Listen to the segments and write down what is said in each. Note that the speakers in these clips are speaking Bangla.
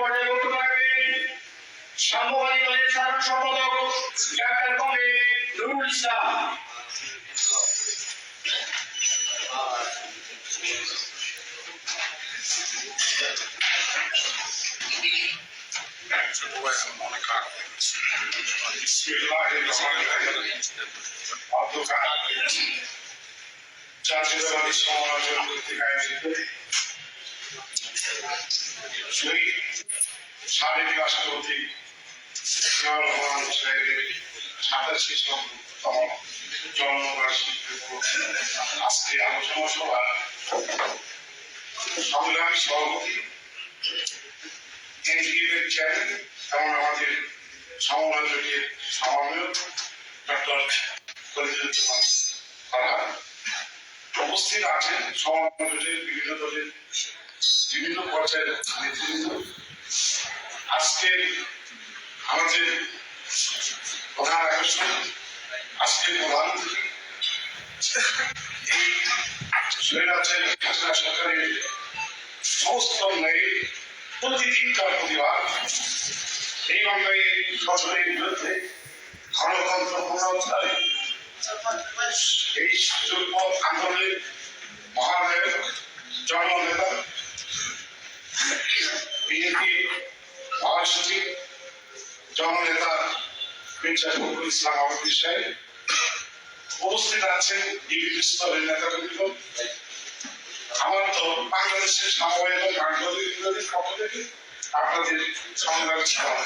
পর্যায়ে বক্তব্য রাখবেন সাম্যবাদী দলের সাধারণ সম্পাদক ডাক্তার কমরেড নুরুল ইসলাম। শহীদ সাবেক রাষ্ট্রপতি রহমান সাহেবের সাতাশি তম জন্মবার্ষিকী আজকে আলোচনা সভা সংগ্রামী সভাপতি এনডিএর চেয়ারম্যান এবং আমাদের সমন্বয় জোটের সমন্বয়ক ডক্টর ফরিদুজ্জামান ফারহান উপস্থিত আছেন সমন্বয় জোটের বিভিন্ন দলের বিভিন্ন পর্যায়ের নেতৃবৃন্দ আজকে আমাদের প্রধান আকর্ষণ আজকে প্রধান অতিথি এই বিরুদ্ধে এই আন্দোলনের মহানায়ক জননেতা বিএনপি মহাসচিব জননেতা মির্জা ফখরুল ইসলাম আবুদ্দিন সাহেব উপস্থিত আছেন বিভিন্ন স্তরের নেতাকর্মীগণ। আমার তো বাংলাদেশের বাংলাদেশ বিরোধী পক্ষ আপনাদের সংগ্রাম ছাড়া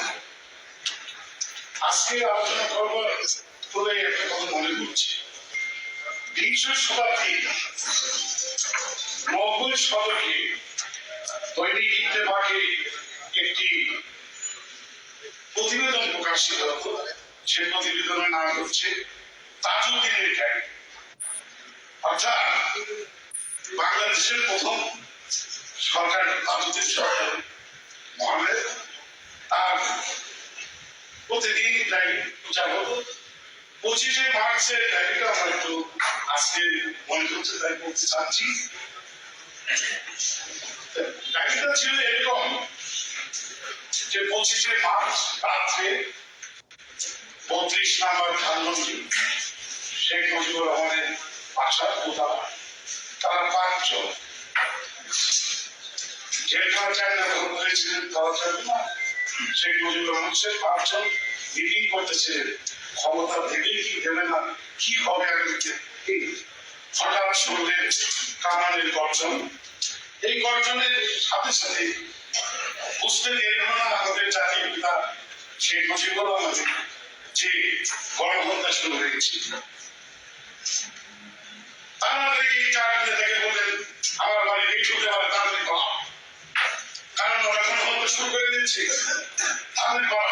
আজকে আলোচনা করব বলে একটা কথা মনে করছি বিংশ শতাব্দী নব্বই শতকে দৈনিক ইত্তেফাকে একটি প্রতিবেদন প্রকাশিত সে প্রতিবেদনের নাম হচ্ছে তাজউদ্দিনের গাড়ি অর্থাৎ বাংলাদেশের প্রথম সরকার তাজউদ্দিন সরকার মহামেদ তার প্রতিদিন ডায়েরি প্রচার হতো পঁচিশে মার্চের ডায়েরিটা একটু আজকে মনে করছে তাই করতে চাচ্ছি। ডায়েরিটা ছিল এরকম যে পঁচিশে মার্চ রাত্রে বত্রিশ নাম্বার ধানমন্ত্রী শেখ মুজিবুর রহমানের বাসার কোথাও তারা পাঁচজন। জেলখানা চার গ্রহণ করেছিলেন তারা চার না শেখ মুজিবুর রহমান শেখ পাঁচজন মিটিং করতেছিলেন। ক্ষমতা থেকেই কি দেবে না, কি হবে আগামীতে? এই হঠাৎ কামানের গর্জন। এই গর্জনের সাথে সাথে বুঝতে দেরি আমাদের জাতির পিতা শেখ মুজিবুর রহমানের যে গণহত্যা শুরু হয়েছে। তাড়াতাড়ি এই চাকরি থেকে বললেন, আমার বাড়ি এই ছুটে হবে তাড়াতাড়ি কারণ ওরা গণহত্যা শুরু করে দিচ্ছে। তাড়াতাড়ি করা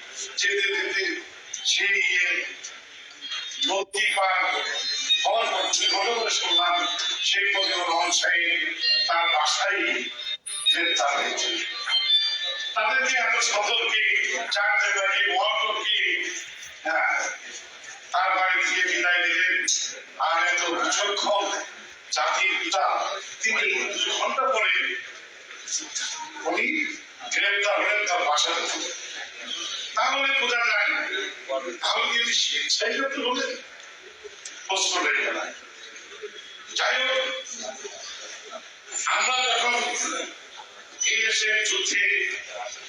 হ্যাঁ এত যাই হোক আমরা যখন এই দেশের যুদ্ধে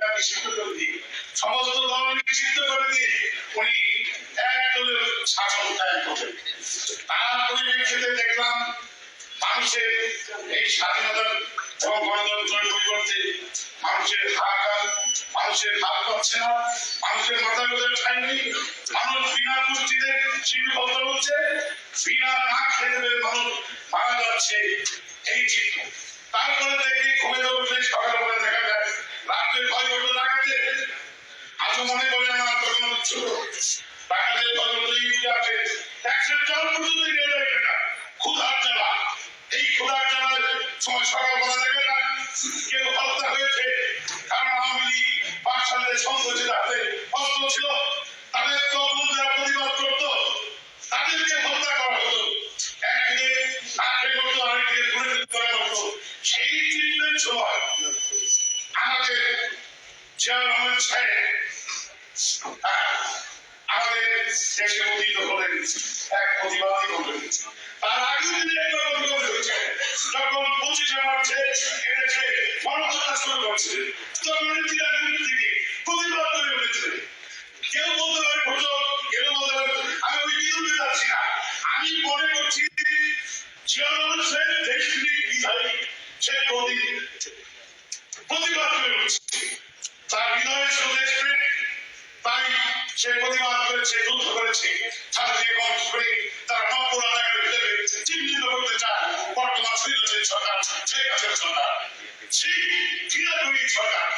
পত্রিকা নিষিদ্ধ করে দিই সমস্ত দল নিষিদ্ধ করে দিয়ে উনি একদলের শাসন কায়েম করলেন তার পরিপ্রেক্ষিতে দেখলাম মানুষের এই স্বাধীনতার এবং গণতন্ত্রের পরিবর্তে মানুষের হাহাকার মানুষের হাত পাচ্ছে না। মানুষের মাথার মধ্যে ঠাই নেই। মানুষ বিনা পুষ্টিতে শিশু হচ্ছে। বিনা না খেতে মানুষ মারা যাচ্ছে। এই চিত্র। সকালবেলা দেখা যায় কেউ হত্যা হয়েছে। কারণ আওয়ামী লীগ হাতে সে প্রতিবাদ করেছে যুদ্ধ করেছে ছাত্রদের কম করে তারা নব্য রাজাকে ভেবে চিহ্নিত করতে চায় বর্তমান শ্রীলচের সরকার শেখ হাসিনা সরকার। সেই ক্রীড়াকর্মী সরকার,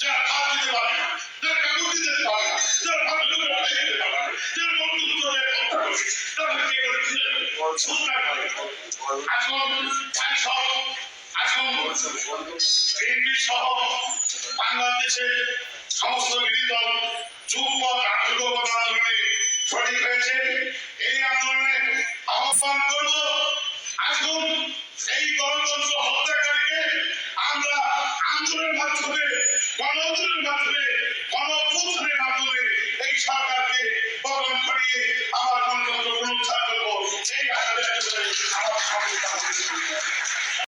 যারা ভাত দিতে পারে না, যারা কাগজ দিতে পারে না, যারা ভাত দিতে পারে দিতে পারে না। যারা বন্ধুত্ব দেয় হত্যা করে তাদেরকে এবার হত্যা করে এখন তাই সব এখন বিএনপি সহ বাংলাদেশের সমস্ত বিরোধী দল যুগপথ আত্মগত আন্দোলনে হয়েছে এই আন্দোলনে আহ্বান করব। এই